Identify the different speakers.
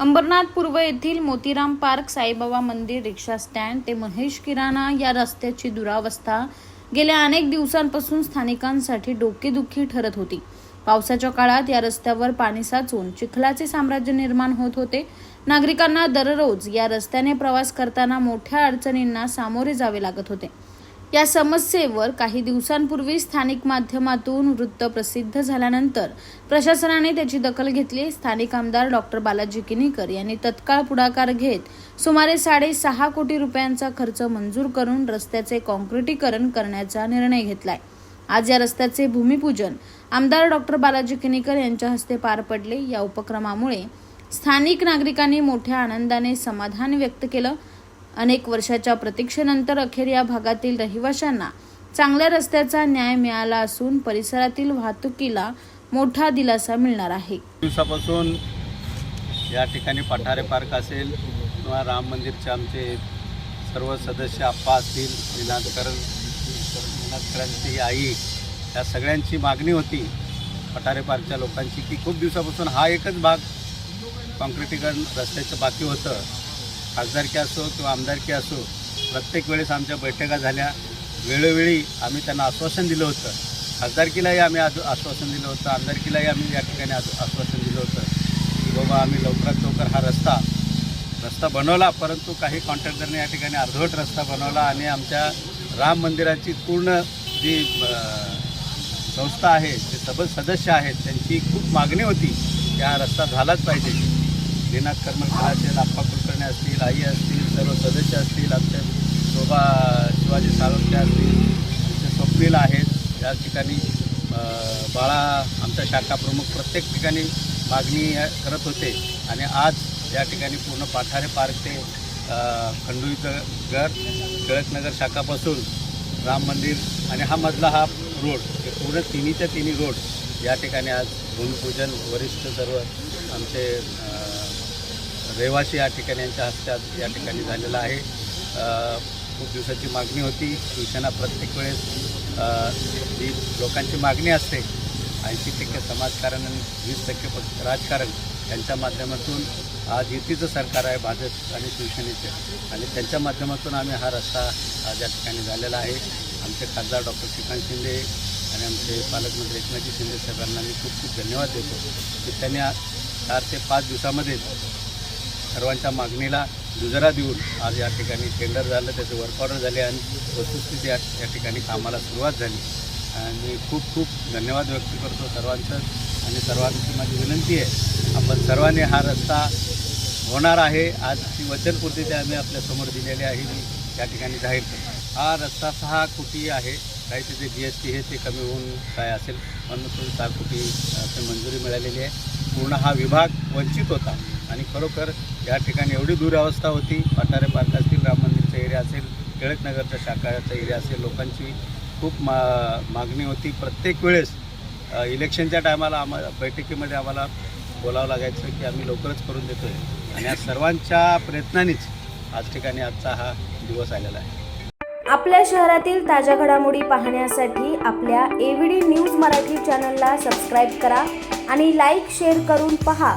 Speaker 1: अंबरनाथ पूर्व येथील मोतीराम पार्क साईबाबा मंदिर रिक्षा स्टँड ते महेश किराणा या रस्त्याची दुरावस्था गेल्या अनेक दिवसांपासून स्थानिकांसाठी डोकेदुखी ठरत होती. पावसाच्या काळात या रस्त्यावर पाणी साचून चिखलाचे साम्राज्य निर्माण होत होते. नागरिकांना दररोज या रस्त्याने प्रवास करताना मोठ्या अडचणींना सामोरे जावे लागत होते. या समस्येवर काही दिवसांपूर्वी स्थानिक माध्यमातून वृत्त प्रसिद्ध झाल्यानंतर प्रशासनाने त्याची दखल घेतली. स्थानिक आमदार डॉक्टर बालाजी किनीकर यांनी तत्काळ पुढाकार घेत सुमारे साडेसहा कोटी रुपयांचा खर्च मंजूर करून रस्त्याचे कॉन्क्रिटीकरण करण्याचा निर्णय घेतलाय. आज या रस्त्याचे भूमिपूजन आमदार डॉक्टर बालाजी किनीकर यांच्या हस्ते पार पडले. या उपक्रमामुळे स्थानिक नागरिकांनी मोठ्या आनंदाने समाधान व्यक्त केलं. अनेक वर्षाच्या प्रतीक्षेनंतर अखेर या भागातील रहिवाशांना चांगल्या रस्त्याचा न्याय मिळाला असून परिसरातील वाहतुकीला मोठा दिलासा मिळणार आहे.
Speaker 2: दिवसापासून या ठिकाणी पठारे पार्क असेल किंवा राम मंदिरचे आमचे सर्व सदस्य आप्पा असतील निनादकरण निनादकरांची आई या सगळ्यांची मागणी होती पठारे पार्कच्या लोकांची की खूप दिवसापासून हा एकच भाग कॉन्क्रिटीकरण रस्त्याचं बाकी होतं. खासदारकी असो किंवा आमदारकी असो प्रत्येक वेळेस आमच्या बैठका झाल्या. वेळोवेळी आम्ही त्यांना आश्वासन दिलं होतं. खासदारकीलाही आम्ही आज आश्वासन दिलं होतं. आमदारकीलाही आम्ही या ठिकाणी आश्वासन दिलं होतं की बाबा आम्ही लवकरात लवकर हा रस्ता रस्ता बनवला. परंतु काही कॉन्ट्रॅक्टरने या ठिकाणी अर्धवट रस्ता बनवला आणि आमच्या राम मंदिराची पूर्ण जी संस्था आहे जे सब सदस्य आहेत त्यांची खूप मागणी होती की हा रस्ता झालाच पाहिजे. दिनाथ करमरकर असेल आप्पा कुलकर्णी असतील आई असतील सर्व सदस्य असतील आमच्या शोभा शिवाजी साळुंके असतील आमचे स्वप्नील आहेत त्या ठिकाणी बाळा आमच्या शाखा प्रमुख प्रत्येक ठिकाणी मागणी करत होते. आणि आज या ठिकाणी पूर्ण पाठारे पार्क ते खंडुईचं घर टिळकनगर शाखापासून राम मंदिर आणि हा मधला हा रोड हे पूर्ण तिन्हीच्या तिन्ही रोड या ठिकाणी आज भूमिपूजन वरिष्ठ सर्व आमचे रहिवासी या ठिकाणी यांच्या हस्ते या ठिकाणी झालेलं आहे. खूप दिवसाची मागणी होती. शिवसेना प्रत्येक वेळेस जी लोकांची मागणी असते ऐंशी टक्के समाजकारण आणि वीस टक्के फक्त राजकारण यांच्या माध्यमातून आज युतीचं सरकार आहे भाजप आणि शिवसेनेचं. आणि त्यांच्या माध्यमातून आम्ही हा रस्ता आज या ठिकाणी झालेला आहे. आमचे खासदार डॉक्टर श्रीकांत शिंदे आणि आमचे पालकमंत्री एकनाथजी शिंदे साहेबांना मी खूप खूप धन्यवाद देतो. की त्यांनी चार ते पाच दिवसामध्ये सर्वांच्या मागणीला दुजरा देऊन आज या ठिकाणी टेंडर झालं त्याचे वर्क ऑर्डर झाले आणि वस्तुस्थिती या या ठिकाणी कामाला सुरुवात झाली. आणि खूप खूप धन्यवाद व्यक्त करतो सर्वांचं आणि सर्वांची माझी विनंती आहे आपण सर्वांनी हा रस्ता होणार आहे. आज ती वचनपूर्ती ते आम्ही आपल्यासमोर दिलेली आहे मी त्या ठिकाणी जाहीर करतो. हा रस्ता सहा कोटी आहे काही तिथे जी एस टी हे ते कमी होऊन काय असेल पण सहा कोटी असे मंजुरी मिळालेली आहे. पूर्ण हा विभाग वंचित होता. आणि खरोखर या ठिकाणी एवढी दुरावस्था होती. पठारे पार्क असतील राम मंदिरचा एरिया असेल टिळकनगरचा शाखाचा एरिया असेल लोकांची खूप मा मागणी होती. प्रत्येक वेळेस इलेक्शनच्या टायमाला आम्हाला बैठकीमध्ये आम्हाला बोलावं लागायचं की आम्ही लवकरच करून देतो आहे आणि या सर्वांच्या प्रयत्नानेच आज ठिकाणी आजचा हा दिवस आलेला आहे.
Speaker 3: आपल्या शहरातील ताज्या घडामोडी पाहण्यासाठी आपल्या एव्हीडी न्यूज मराठी चॅनलला सबस्क्राईब करा आणि लाईक शेअर करून पहा.